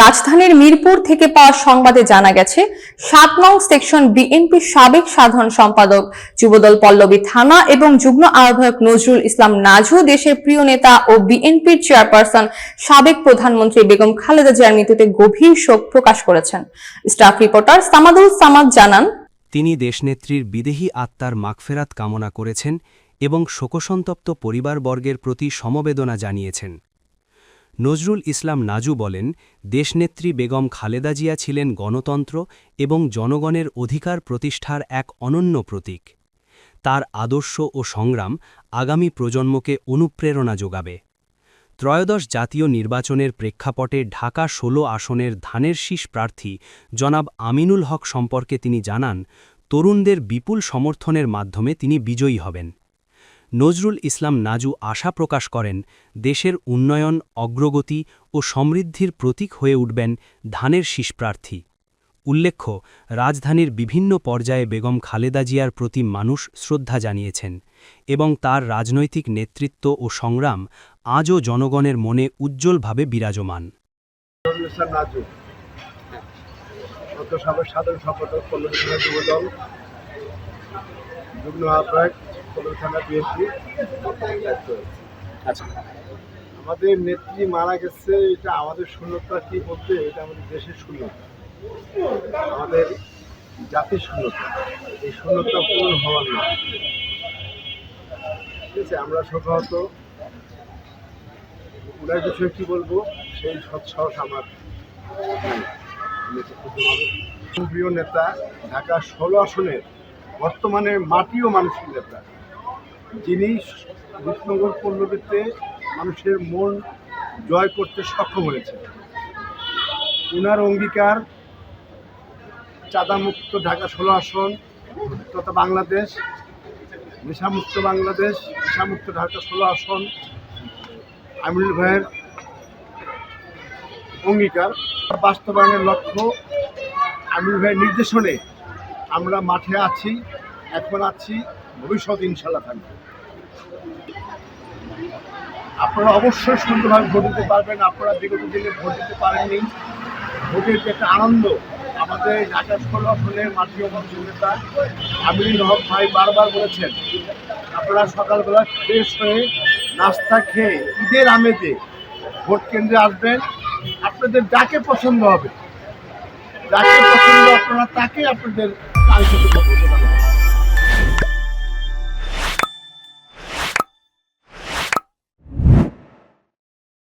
রাজধানীর মিরপুর থেকে পাওয়া সংবাদে জানা গেছে সাত নং সেকশন বিএনপির সাবেক সাধারণ সম্পাদক যুবদল পল্লবী থানা এবং যুগ্ম আহ্বায়ক নজরুল ইসলাম নাজু, দেশের প্রিয় নেতা ও বিএনপির চেয়ারপারসন সাবেক প্রধানমন্ত্রী বেগম খালেদা জিয়ার মৃত্যুতে গভীর শোক প্রকাশ করেছেন। স্টাফ রিপোর্টার সামাদুল সামাদ জানান, তিনি দেশনেত্রীর বিদেহী আত্মার মাগফেরাত কামনা করেছেন এবং শোকসন্তপ্ত পরিবারবর্গের প্রতি সমবেদনা জানিয়েছেন। নজরুল ইসলাম নাজু বলেন, দেশনেত্রী বেগম খালেদা জিয়া ছিলেন গণতন্ত্র এবং জনগণের অধিকার প্রতিষ্ঠার এক অনন্য প্রতীক। তার আদর্শ ও সংগ্রাম আগামী প্রজন্মকে অনুপ্রেরণা যোগাবে। ত্রয়োদশ জাতীয় নির্বাচনের প্রেক্ষাপটে ঢাকা ১৬ আসনের ধানের শীষ প্রার্থী জনাব আমিনুল হক সম্পর্কে তিনি জানান, তরুণদের বিপুল সমর্থনের মাধ্যমে তিনি বিজয়ী হবেন। নজরুল ইসলাম নাজু আশা প্রকাশ করেন, দেশের উন্নয়ন, অগ্রগতি ও সমৃদ্ধির প্রতীক হয়ে উঠবেন ধানের শীষ প্রার্থী উল্লেখ্য, রাজধানীর বিভিন্ন পর্যায়ে বেগম খালেদা জিয়ার প্রতি মানুষ শ্রদ্ধা জানিয়েছেন এবং তার রাজনৈতিক নেতৃত্ব ও সংগ্রাম আজও জনগণের মনে উজ্জ্বলভাবে বিরাজমান। সাধারণ সম্পাদক যুগ্ম আহ্বায়ক পল্লবী থানা বিএনপি দায়িত্ব। আচ্ছা। আমাদের নেত্রী মারা গেছে এটা আমাদের শূন্যতা কি বলতে? এটা আমাদের দেশের শূন্যতা। আমাদের জাতির শূন্যতা। এই শূন্যতা পূরণ হওয়ার না। ঠিক আছে আমরা সাধারণত ওনার বিষয়ে কি বলব? সেই সৎসাহস আমার। প্রিয় নেতা ঢাকা ষোলো আসনের বর্তমানে মাটিও মানুষের নেতা। যিনি রূপনগর পল্লবীতে মানুষের মন জয় করতে সক্ষম হয়েছে ওনার অঙ্গীকার চাঁদামুক্ত ঢাকা ষোলো আসন তথা বাংলাদেশ, নেশামুক্ত বাংলাদেশ, নেশামুক্ত ঢাকা ষোলো আসন আমিনুল ভাইয়ের অঙ্গীকার। বাস্তবায়নের লক্ষ্য আমিনুল ভাইয়ের নির্দেশনে আমরা মাঠে আছি, এখন আছি, ভবিষ্যৎ ইনশাল্লাহ থাকবে। আপনারা অবশ্যই সুন্দরভাবে ভোট দিতে পারবেন। আপনারা বিগত দিনে ভোট দিতে পারেননি। ভোটের যে একটা আনন্দ, আমাদের ঢাকা আসনের মাটি অঞ্চল নেতা আমিনুল হক ভাই বারবার বলেছেন, আপনারা সকালবেলা ফ্রেশ হয়ে নাস্তা খেয়ে ঈদের আমেজে ভোট কেন্দ্রে আসবেন। আপনাদের যাকে পছন্দ হবে, যাকে পছন্দ আপনারা তাকে আপনাদের কাঙ্ক্ষিত